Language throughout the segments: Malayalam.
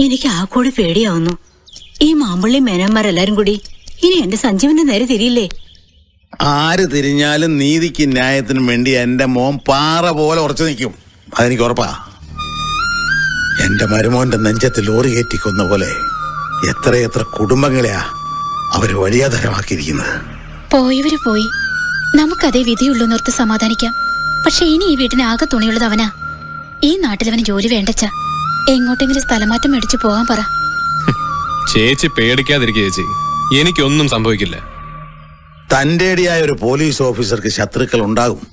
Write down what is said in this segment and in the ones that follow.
എനിക്ക് ആ കൂടി പേടിയാവുന്നു. ഈ മാമ്പള്ളി മേനന്മാരെല്ലാരും കൂടി ഇനി എന്റെ സഞ്ജീവന്റെ നേരെ തിരിയില്ലേ? ആര് തിരിഞ്ഞാലും നീതിക്ക് ന്യായത്തിനും വേണ്ടി എന്റെ മോൻ പാറ പോലെ ഉറച്ചു നിൽക്കും. അതെനിക്ക് ഉറപ്പാ. എന്റെ മരുമോന്റെ നെഞ്ചത്ത് ലോറി കയറ്റി കൊന്ന പോലെ എത്രയെത്ര കുടുംബങ്ങളെയാ അവർ വഴിയാധാരമാക്കിയിരിക്കുന്നത് പോയവര് പോയി. നമുക്കതേ വിധിയുള്ളൂ നിർത്ത് സമാധാനിക്കാം പക്ഷെ ഇനി ഈ വീട്ടിന് ആകെ തുണിയുള്ളത് അവനാ. ഈ നാട്ടിലവന് ജോലി വേണ്ടച്ച. എങ്ങോട്ടെങ്കിലും സ്ഥലമാറ്റം മേടിച്ചു പോകാൻ പറ. ചേച്ചി പേടിക്കാതിരിക്കുക ചേച്ചി. എനിക്കൊന്നും സംഭവിക്കില്ല. തന്റേടിയായ ഒരു പോലീസ് ഓഫീസർക്ക് ശത്രുക്കൾ ഉണ്ടാകും.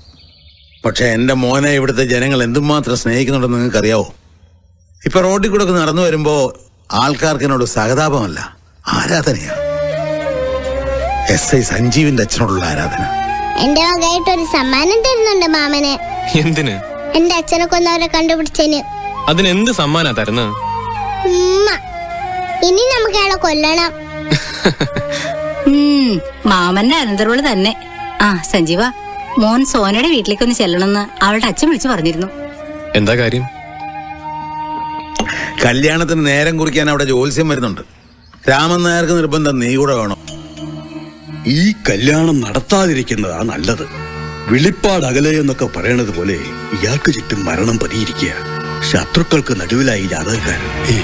പക്ഷെ എന്റെ മോനെ ഇവിടുത്തെ ജനങ്ങൾ എന്തുമാത്രം സ്നേഹിക്കുന്നുണ്ടെന്ന് നിങ്ങൾക്ക് അറിയാവോ ഇപ്പൊ റോഡിൽ കൂടെ നടന്നു വരുമ്പോ ആൾക്കാർക്ക് എന്നോട് സഹതാപമല്ല ആരാധനയാ. എസ് ഐ സഞ്ജീവിന്റെ അച്ഛനോടുള്ള ആരാധന. എന്റെ വകയായിട്ട് ഒരു സമ്മാനം തരുന്നുണ്ട് മാമന്. എന്തിന്? എന്റെ അച്ഛനെ കൊന്നവരെ കണ്ടുപിടിച്ചതിന് അതിനെന്ത് സമ്മാനാ തരുന്നത് ഇനി നമുക്ക് അയാളെ കൊല്ലണം. മാമന്റെ അനന്തരവൾ തന്നെ. ആ സഞ്ജീവ മോൻ സോനയുടെ വീട്ടിലേക്കൊന്ന് ചെല്ലണമെന്ന് അവളുടെ അച്ഛൻ വിളിച്ചു പറഞ്ഞിരുന്നു. എന്താ കാര്യം? കല്യാണത്തിന് നേരം കുറിക്കാൻ അവിടെ ജോത്സ്യം വരുന്നുണ്ട്. രാമൻ നായർക്ക് നിർബന്ധം നീ കൂടെ വേണം. ഈ കല്യാണം നടത്താതിരിക്കുന്നതാ നല്ലത്. വിളിപ്പാട് അകലെ എന്നൊക്കെ പറയണത് പോലെ ഇയാൾക്ക് ചുറ്റും മരണം പതിയിരിക്കുക ശത്രുക്കൾക്ക് നടുവിലായി ജാതകക്കാരൻ.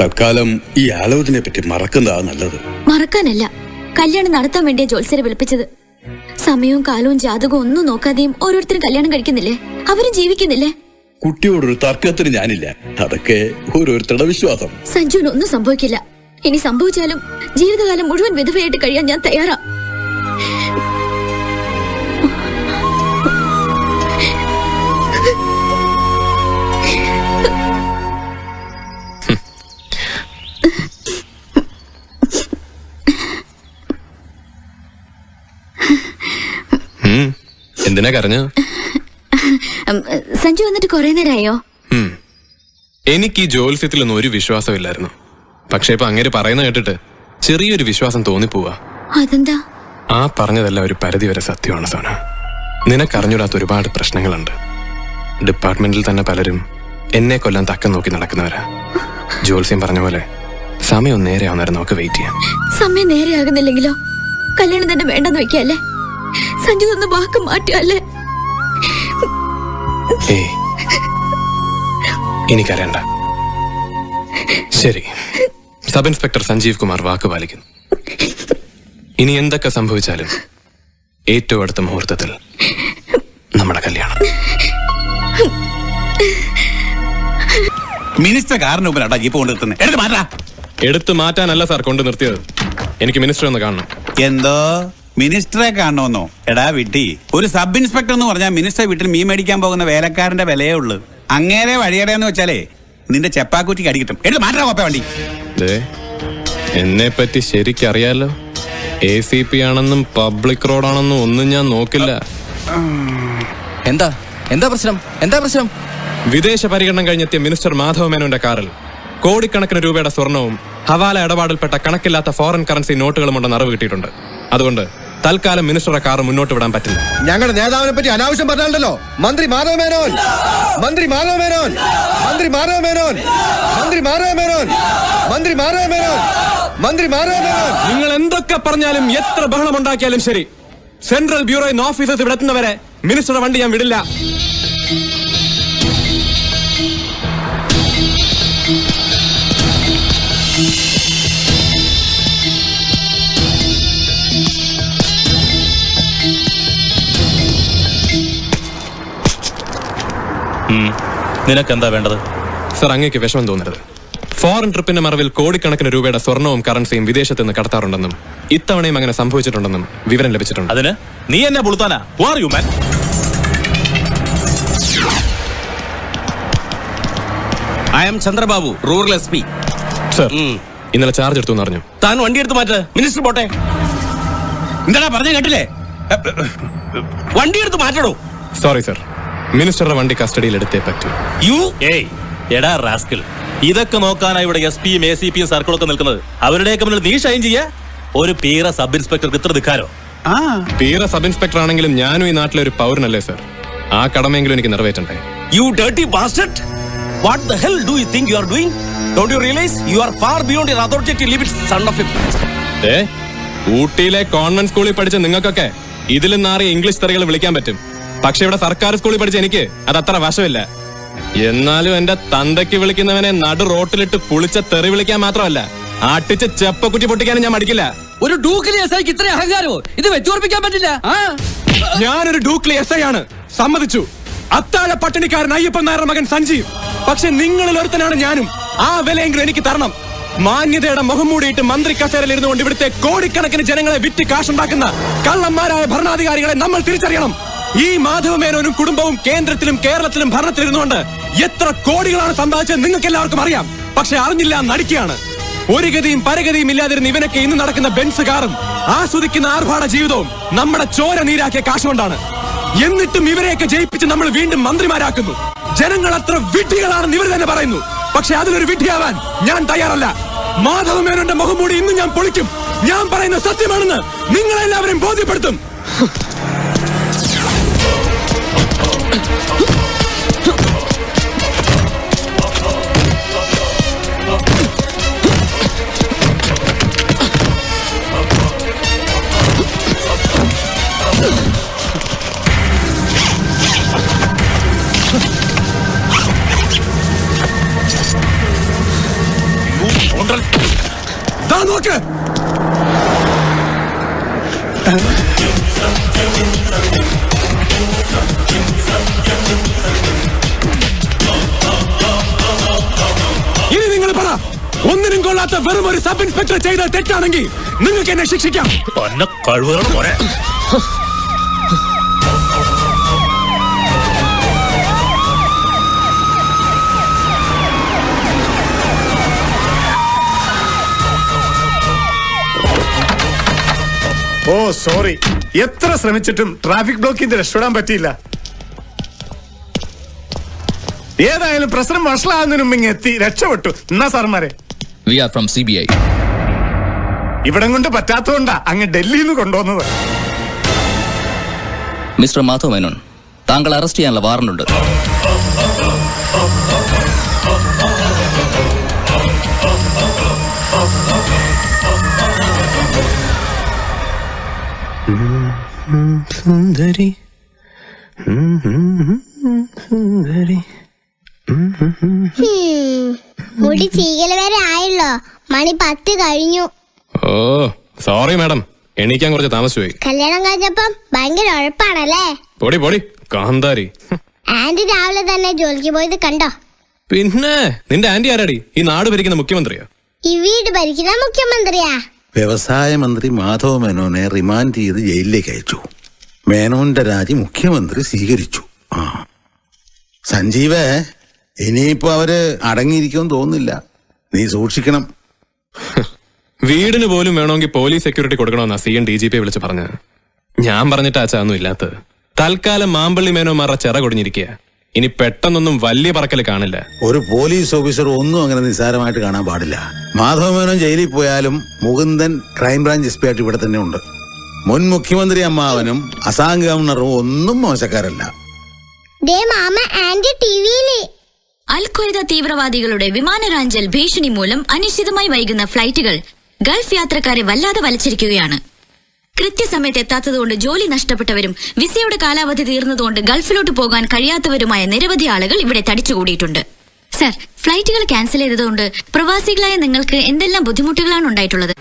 തൽക്കാലം ഈ ആലോചനയെ പറ്റി മറക്കുന്നതാ നല്ലത്. മറക്കാനല്ല. കല്യാണം നടത്താൻ വേണ്ടിയ ജോത്സരെ വിളിപ്പിച്ചത്. സമയവും കാലവും ജാതകവും ഒന്നും നോക്കാതെയും ഓരോരുത്തരും കല്യാണം കഴിക്കുന്നില്ലേ? അവരും ജീവിക്കുന്നില്ലേ? കുട്ടിയോടൊരു തർക്കത്തിന് ഞാനില്ല. അതൊക്കെ ഓരോരുത്തരുടെ വിശ്വാസം. സഞ്ജുവിന് ഒന്നും സംഭവിക്കില്ല. ഇനി സംഭവിച്ചാലും ജീവിതകാലം മുഴുവൻ വിധവയായിട്ട് കഴിയാൻ ഞാൻ തയ്യാറാ. എന്തിനാ കരഞ്ഞു? സഞ്ജു വന്നിട്ട് കൊറേ നേരമായോ എനിക്ക് ഈ ജോത്സ്യത്തിലൊന്നും ഒരു വിശ്വാസമില്ലായിരുന്നു. പക്ഷെ ഇപ്പൊ അങ്ങനെ പറയുന്ന കേട്ടിട്ട് ചെറിയൊരു വിശ്വാസം തോന്നിപ്പോവാ. അതെന്താ? ആ പറഞ്ഞതെല്ലാം ഒരു പരിധി വരെ സത്യമാണ് സോന. നിനക്കറിഞ്ഞൂടാത്ത ഒരുപാട് പ്രശ്നങ്ങളുണ്ട്. ഡിപ്പാർട്ട്മെന്റിൽ തന്നെ പലരും എന്നെ കൊല്ലാൻ തക്കം നോക്കി നടക്കുന്നവരാ. ജോത്സ്യം പറഞ്ഞ പോലെ സമയം നേരെ ആവുന്നവരെ നമുക്ക് വെയിറ്റ് ചെയ്യാം. സമയം നേരെയാകുന്നില്ലെങ്കിലോ? കല്യാണം തന്നെ വേണ്ടെന്ന് വെക്കല്ലേ? സഞ്ജു തന്ന വാക്ക് മാറ്റുകയല്ലേ ഏയ്. എനിക്കറിയണ്ട ശരി. സബ് ഇൻസ്പെക്ടർ സഞ്ജീവ് കുമാർ വാക്ക് പാലിക്കുന്നു. ഇനി എന്തൊക്കെ സംഭവിച്ചാലും ഏറ്റവും അടുത്ത മുഹൂർത്തത്തിൽ നമ്മുടെ കല്യാണം. മിനിസ്റ്റർ കാറിന് മുമ്പിലാട്ടാ ജീപ്പ് കൊണ്ട് നിർത്തുന്നത് എടുത്ത് മാറ്റാ. എടുത്തു മാറ്റാനല്ല സാർ കൊണ്ടു നിർത്തിയത്. എനിക്ക് മിനിസ്റ്റർ ഒന്ന് കാണണം. എന്തോ? മിനിസ്റ്ററെ കാണണമെന്നോ എടാ വിട്ടി ഒരു സബ് ഇൻസ്പെക്ടർ എന്ന് പറഞ്ഞാൽ മിനിസ്റ്റർ വീട്ടിൽ മീൻ മേടിക്കാൻ പോകുന്ന വേലക്കാരന്റെ വിലയേ ഉള്ളൂ. അങ്ങേരെ വഴിയടയെന്ന് വെച്ചാലേ നിന്റെ ചെപ്പാക്കുറ്റിക്ക് അടി കിട്ടും. എടുത്ത് മാറ്റാ കോപ്പ വണ്ടി. എന്നെ പറ്റി ശരിക്കറിയാലോ? എ സി പി ആണെന്നും പബ്ലിക് റോഡാണെന്നും ഒന്നും ഞാൻ നോക്കില്ല. എന്താ? എന്താ പ്രശ്നം? എന്താ പ്രശ്നം? വിദേശ പര്യടനം കഴിഞ്ഞെത്തിയ മിനിസ്റ്റർ മാധവ മേനോന്റെ കാറിൽ കോടിക്കണക്കിന് രൂപയുടെ സ്വർണവും ഹവാല ഇടപാടിൽപ്പെട്ട കണക്കില്ലാത്ത ഫോറിൻ കറൻസി നോട്ടുകളും ഉണ്ടെന്ന് അറിവ് കിട്ടിയിട്ടുണ്ട്. അതുകൊണ്ട് തൽക്കാലം മിനിസ്റ്ററുടെ കാർ മുന്നോട്ട് വിടാൻ പറ്റില്ല. ഞങ്ങളുടെ നേതാവിനെ പറ്റി അനാവശ്യം പറഞ്ഞാലോ മന്ത്രി മാധവ മേനോൻ. മന്ത്രി മാധവ മേനോൻ. മന്ത്രി മാധവ മേനോൻ. മന്ത്രി മാധവ മേനോൻ. മന്ത്രി മാധവ മേനോൻ. മന്ത്രി മാധവ മേനോൻ. നിങ്ങൾ എന്തൊക്കെ പറഞ്ഞാലും എത്ര ബഹളം ഉണ്ടാക്കിയാലും ശരി. സെൻട്രൽ ബ്യൂറോ നിന്ന് ഓഫീസേഴ്സ് ഇവിടെ എത്തുന്നവരെ മിനിസ്റ്ററുടെ വണ്ടി ഞാൻ വിടില്ല. നിനക്കെന്താ വേണ്ടത്? സർ അങ്ങേക്ക് വിഷമം തോന്നരുത്. ഫോറിൻ ട്രിപ്പിന്റെ മറവിൽ കോടിക്കണക്കിന് രൂപയുടെ സ്വർണവും കറൻസിയും വിദേശത്ത് നിന്ന് കടത്താറുണ്ടെന്നും ഇത്തവണയും അങ്ങനെ സംഭവിച്ചിട്ടുണ്ടെന്നും വിവരം ലഭിച്ചിട്ടുണ്ട്. അതിന് നീ എന്നെ പുളുത്താനാ? You man I'm Chandrababu rural S P sir ഇന്നലെ ചാർജ് എടുത്തു എന്ന് അറിഞ്ഞു. താൻ വണ്ടി എടുത്ത് മാറ്റ. മിനിസ്റ്റർ പോട്ടെ. എന്താടാ പറഞ്ഞേ കേട്ടില്ലേ? വണ്ടി എടുത്ത് മാറ്റടോ സോറി സർ മിനിസ്റ്ററുടെ വണ്ടി കസ്റ്റഡിയിൽ എടുത്തേ പറ്റൂ. യു? ഏയ് എടാ റാസ്കൽ ഇതൊക്കെ നോക്കാനാ ഇവിടെ എസ് പിയും എ സി പിയും സർക്കിളൊക്കെ നിൽക്കുന്നത്. അവരുടെയൊക്കെ മുന്നിൽ നീ ഷൈൻ ചെയ്യാ. ഒരു പീറ സബ് ഇൻസ്പെക്ടർക്ക് ഇത്ര ധിക്കാരോ? പീറ സബ് ഇൻസ്പെക്ടർ ആണെങ്കിലും ഞാനും ഈ നാട്ടിലെ ഒരു പൗരനല്ലേ സർ? ആ കടമയെങ്കിലും എനിക്ക് നിറവേറ്റണ്ടേ? You! What the hell do you think you are doing? Don't you realize you are far beyond your authority limits, son of a... ഏ ഊട്ടിയിലെ കോൺവെന്റ് സ്കൂളിൽ പഠിച്ച നിങ്ങൾക്കൊക്കെ ഇതിലും നാറിയ ഇംഗ്ലീഷ് തെറികൾ വിളിക്കാൻ പറ്റും. പക്ഷെ ഇവിടെ സർക്കാർ സ്കൂളിൽ പഠിച്ച എനിക്ക് അത് അത്ര വശമില്ല. എന്നാലും എന്റെ തന്തയ്ക്ക് വിളിക്കുന്നവനെ നടു റോട്ടിലിട്ട് പുളിച്ച തെറി വിളിക്കാൻ മാത്രമല്ല ആട്ടിച്ച് ചെപ്പക്കുറ്റി പൊട്ടിക്കാനും ഞാൻ മടിക്കില്ല. ഒരു ഡൂക്ലി എസ് ഐക്ക് ഇത്ര അഹങ്കാരമോ? ഇത് വെച്ചുറപ്പിക്കാൻ പറ്റില്ല. ആ? ഞാനൊരു ഡൂക്ലി എസ് ഐ ആണ്. സമ്മതിച്ചു. അത്താഴ പട്ടിണിക്കാരൻ അയ്യപ്പൻ നായർ മകൻ സഞ്ജീവ്. പക്ഷെ നിങ്ങളിൽ ഒരുത്തനാണ് ഞാനും. ആ വിലയെങ്കിലും എനിക്ക് തരണം. മാന്യതയുടെ മുഖം മൂടിയിട്ട് മന്ത്രി കസേരയിൽ ഇരുന്നുകൊണ്ട് ഇവിടുത്തെ കോടിക്കണക്കിന് ജനങ്ങളെ വിറ്റ് കാശുണ്ടാക്കുന്ന കള്ളന്മാരായ ഭരണാധികാരികളെ നമ്മൾ തിരിച്ചറിയണം. ഈ മാധവമേനോനും കുടുംബവും കേന്ദ്രത്തിലും കേരളത്തിലും ഭരണത്തിലിരുന്നുകൊണ്ട് എത്ര കോടികളാണ് സമ്പാദിച്ചത് നിങ്ങൾക്ക് എല്ലാവർക്കും അറിയാം. പക്ഷെ അറിഞ്ഞില്ല നടിക്കുകയാണ്. ഒരു ഗതിയും പരഗതിയും ഇല്ലാതിരുന്ന ഇവനൊക്കെ ഇന്ന് നടക്കുന്ന ബെൻസ് കാറും ആസ്വദിക്കുന്ന ആർഭാട ജീവിതവും നമ്മുടെ ചോര നീരാക്കിയ കാശുകൊണ്ടാണ്. എന്നിട്ടും ഇവരെയൊക്കെ ജയിപ്പിച്ച് നമ്മൾ വീണ്ടും മന്ത്രിമാരാക്കുന്നു. ജനങ്ങൾ അത്ര വിഡ്ഢികളാണെന്ന് ഇവർ തന്നെ പറയുന്നു. പക്ഷെ അതിലൊരു വിഡ്ഢിയാവാൻ ഞാൻ തയ്യാറല്ല. മാധവമേനോന്റെ മുഖം മൂടി ഇന്ന് ഞാൻ പൊളിക്കും. ഞാൻ പറയുന്ന സത്യമാണെന്ന് നിങ്ങളെല്ലാവരും ബോധ്യപ്പെടുത്തും. നോക്ക്. ഇനി നിങ്ങൾ പറ ഒന്നിനും കൊള്ളാത്ത വെറും ഒരു സബ് ഇൻസ്പെക്ടർ ചെയ്ത തെറ്റാണെങ്കിൽ നിങ്ങൾക്ക് എന്നെ ശിക്ഷിക്കാം. കഴിവുകൾ പോരെ. ഓ സോറി എത്ര ശ്രമിച്ചിട്ടും ട്രാഫിക് ബ്ലോക്കിൽ നിന്ന് രക്ഷപ്പെടാൻ പറ്റിയില്ല. ഏതായാലും പ്രശ്നം വഷളാകുന്നതിന് മുമ്പ് എത്തി രക്ഷപ്പെട്ടു. എന്നാ സാർമാരെ we are from C B I ഇവിടം കൊണ്ട് പറ്റാത്തതുകൊണ്ടാ അങ്ങ് ഡൽഹിയിൽ നിന്ന് കൊണ്ടുവന്നത്. മിസ്റ്റർ മാധവ് മേനോൻ താങ്കൾ അറസ്റ്റ് ചെയ്യാനുള്ള വാറണ്ടുണ്ട് സുന്ദരി. സുന്ദരി. ഹും, മുടി ചീകല വരെ ആയല്ലോ. മണി പത്ത് കഴിഞ്ഞു. ഓ സോറി മാഡം എണീക്കാൻ കുറച്ച് താമസിച്ചുപോയി. കല്യാണം കഴിഞ്ഞപ്പം ഭയങ്കര ഉഴപ്പാണല്ലേ? പൊടി പൊടി. കാന്താരി. ആന്റി രാവിലെ തന്നെ ജോലിക്ക് പോയത് കണ്ടോ? പിന്നെ? നിന്റെ ആന്റി ആരാടി? ഈ നാട് ഭരിക്കുന്ന മുഖ്യമന്ത്രിയാ? ഈ വീട് ഭരിക്കുന്ന മുഖ്യമന്ത്രിയാ? വ്യവസായ മന്ത്രി മാധവ് മേനോനെ റിമാൻഡ് ചെയ്ത് ജയിലിലേക്ക് അയച്ചു. മേനോന്റെ രാജി മുഖ്യമന്ത്രി സ്വീകരിച്ചു. ആ. സഞ്ജീവേ ഇനിയിപ്പോ അവർ അടങ്ങിയിരിക്കുമെന്ന് തോന്നുന്നില്ല. നീ സൂക്ഷിക്കണം. വീടിന് പോലും വേണമെങ്കിൽ police security കൊടുക്കണമെന്നാ C N D G P വിളിച്ച് പറഞ്ഞത്. ഞാൻ പറഞ്ഞിട്ട് അച്ഛാ ഒന്നും ഇല്ലാത്തത് തൽക്കാലം മാമ്പള്ളി മേനോമാരുടെ ചിറ കൊടിഞ്ഞിരിക്കുക ഇനി പെട്ടെന്നൊന്നും വലിയ പറക്കൽ കാണില്ല. ഒരു പോലീസ് ഓഫീസർ ഒന്നും അങ്ങനെ നിസ്സാരമായിട്ട് കാണാൻ പാടില്ല. മാധവമേനോൻ ജയിലിൽ പോയാലും മുകുന്ദൻ ക്രൈംബ്രാഞ്ച് എസ് പി ആയിട്ട് ഇവിടെ തന്നെ ഉണ്ട്. മുൻ മുഖ്യമന്ത്രി അമ്മാവനും അസാം ഗവർണറും ഒന്നും മോശക്കാരല്ല. ദേ മാമ ആന്റി ടിവിയിൽ. അൽ ഖ്വയ്ദ തീവ്രവാദികളുടെ വിമാനരാഞ്ചൽ ഭീഷണി മൂലം അനിശ്ചിതമായി വൈകുന്ന ഫ്ലൈറ്റുകൾ ഗൾഫ് യാത്രക്കാരെ വല്ലാതെ വലിച്ചിരിക്കുകയാണ്. കൃത്യസമയത്ത് എത്താത്തതുകൊണ്ട് ജോലി നഷ്ടപ്പെട്ടവരും വിസയുടെ കാലാവധി തീർന്നതുകൊണ്ട് ഗൾഫിലോട്ട് പോകാൻ കഴിയാത്തവരുമായ നിരവധി ആളുകൾ ഇവിടെ തടിച്ചുകൂടിയിട്ടുണ്ട്. സർ ഫ്ലൈറ്റുകൾ ക്യാൻസൽ ചെയ്തതുകൊണ്ട് പ്രവാസികളായ നിങ്ങൾക്ക് എന്തെല്ലാം ബുദ്ധിമുട്ടുകളാണ് ഉണ്ടായിട്ടുള്ളത്?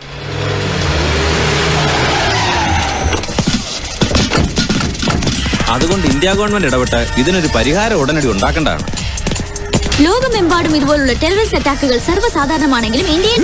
അതുകൊണ്ട് ഇന്ത്യ ഗവൺമെന്റ് ഇടപെട്ട് ഇതിനൊരു പരിഹാരം ഉടനടി ഉണ്ടാക്കേണ്ടതാണ്. ലോകമെമ്പാടും ഇതുപോലുള്ള ടെററിസ്റ്റ് അറ്റാക്കുകൾ സർവസാധാരണമാണെങ്കിലും ഇന്ത്യയിൽ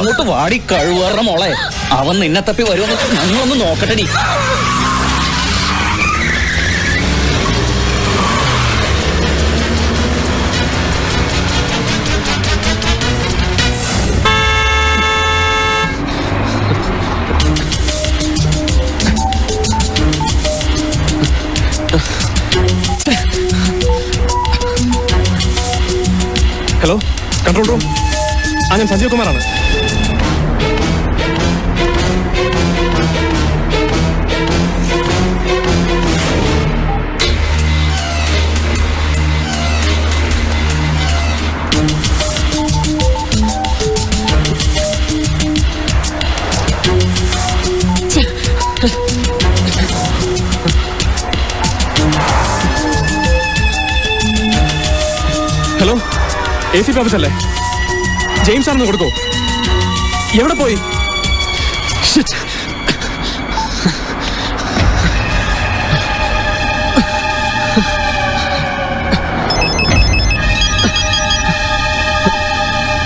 അങ്ങോട്ട് വാടി കഴിവേറ മോളെ. അവൻ നിന്നെ തപ്പി വരുമെന്ന് ഞങ്ങളൊന്ന് നീ ഹലോ കൺട്രോൾ റൂം ആ ഞാൻ സഞ്ജീവ് കുമാറാണ്. എ സി അല്ലേ? ജെയിംസ് ആണെന്ന് കൊടുക്കോ? എവിടെ പോയി.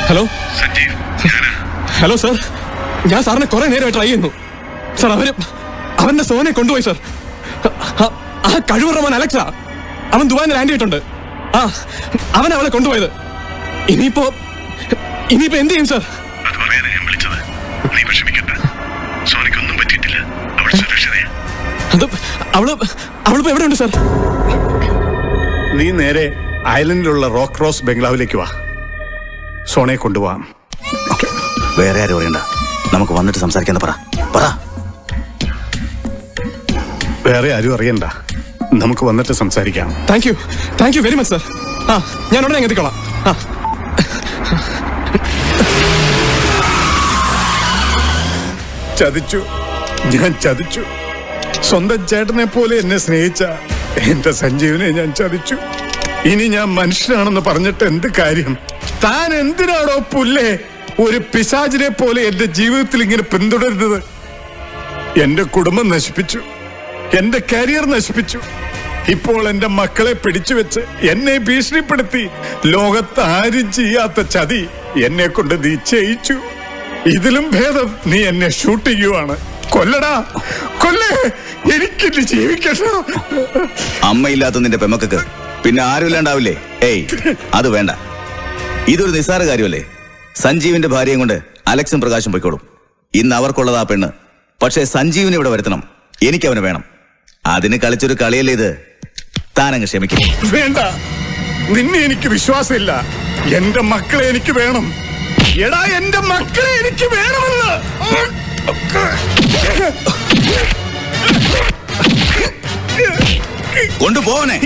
ഹലോ ഹലോ സാർ ഞാൻ സാറിനെ കുറെ നേരമായി ട്രൈ ചെയ്യുന്നു. സാർ അവർ അവന്റെ സോനെ കൊണ്ടുപോയി സാർ ആ- ആ കഴിവുറ അലക്സ. അവൻ ദുബായിൽ ലാൻഡ് ചെയ്തിട്ടുണ്ട്. ആ അവൻ അവളെ കൊണ്ടുപോയത്. ഇനിയിപ്പോ ഇനിയിപ്പോ എന്ത് ചെയ്യും സർ? അത് പറയാനാ ഞാൻ വിളിച്ചത്. നീ വിഷമിക്കണ്ട. ഒന്നും പറ്റിയിട്ടില്ല. അവൾ സുരക്ഷിതയാ അത് അവൾ അവളിപ്പോ എവിടെയുണ്ട് സാർ? നീ നേരെ ഐലൻഡിലുള്ള റോക്ക് റോസ് ബംഗ്ലാവിലേക്ക് വാ. സോണയെ കൊണ്ടുപോവാം. വേറെ ആരും അറിയണ്ട. നമുക്ക് വന്നിട്ട് സംസാരിക്കാന്ന് പറ. പറ. വേറെ ആരും അറിയണ്ട. നമുക്ക് വന്നിട്ട് സംസാരിക്കാം. Thank you thank you very much sir ആ ഞാൻ ഉടനെ എത്തിക്കോളാം. ആ. ചതിച്ചു. ഞാൻ ചതിച്ചു. സ്വന്തം ചേട്ടനെ പോലെ എന്നെ സ്നേഹിച്ച എന്റെ സഞ്ജീവനെ ഞാൻ ചതിച്ചു. ഇനി ഞാൻ മനുഷ്യനാണെന്ന് പറഞ്ഞിട്ട് എന്ത് കാര്യം? താൻ എന്തിനാണോ പുല്ലേ ഒരു പിശാചിനെ പോലെ എന്റെ ജീവിതത്തിൽ ഇങ്ങനെ പിന്തുടരുന്നത്? എന്റെ കുടുംബം നശിപ്പിച്ചു. എന്റെ കരിയർ നശിപ്പിച്ചു. ഇപ്പോൾ എന്റെ മക്കളെ പിടിച്ചു വെച്ച് എന്നെ ഭീഷണിപ്പെടുത്തി. ലോകത്ത് ആരും ചെയ്യാത്ത ചതി എന്നെ കൊണ്ട് നീ ചെയ്യിച്ചു ഇതിലും ഭേദം നീ എന്നെ ഷൂട്ട് ചെയ്യുവാണ്. കൊല്ലടാ. കൊല്ലേ. എനിക്കിന്ന് ജീവിക്കണോ അമ്മയില്ലാത്ത നിന്റെ പെമ്മക്കക്ക് പിന്നെ ആരും ഇല്ലാണ്ടാവില്ലേ ഏയ് അത് വേണ്ട. ഇതൊരു നിസ്സാര കാര്യമല്ലേ? സഞ്ജീവിന്റെ ഭാര്യയും കൊണ്ട് അലക്സും പ്രകാശും പോയിക്കോളും. ഇന്ന് അവർക്കുള്ളത് ആ പെണ്ണ്. പക്ഷേ സഞ്ജീവിനെ ഇവിടെ വരുത്തണം. എനിക്ക് അവനെ വേണം. അതിന് കളിച്ചൊരു കളിയല്ലേ ഇത്? താനങ്ങ് ക്ഷമിക്കും. വേണ്ട. നിന്നെ എനിക്ക് വിശ്വാസമില്ല. എന്റെ മക്കളെ എനിക്ക് വേണം. എടാ എന്റെ മക്കളെ എനിക്ക് വേണമെന്ന്. കൊണ്ടുപോവനെ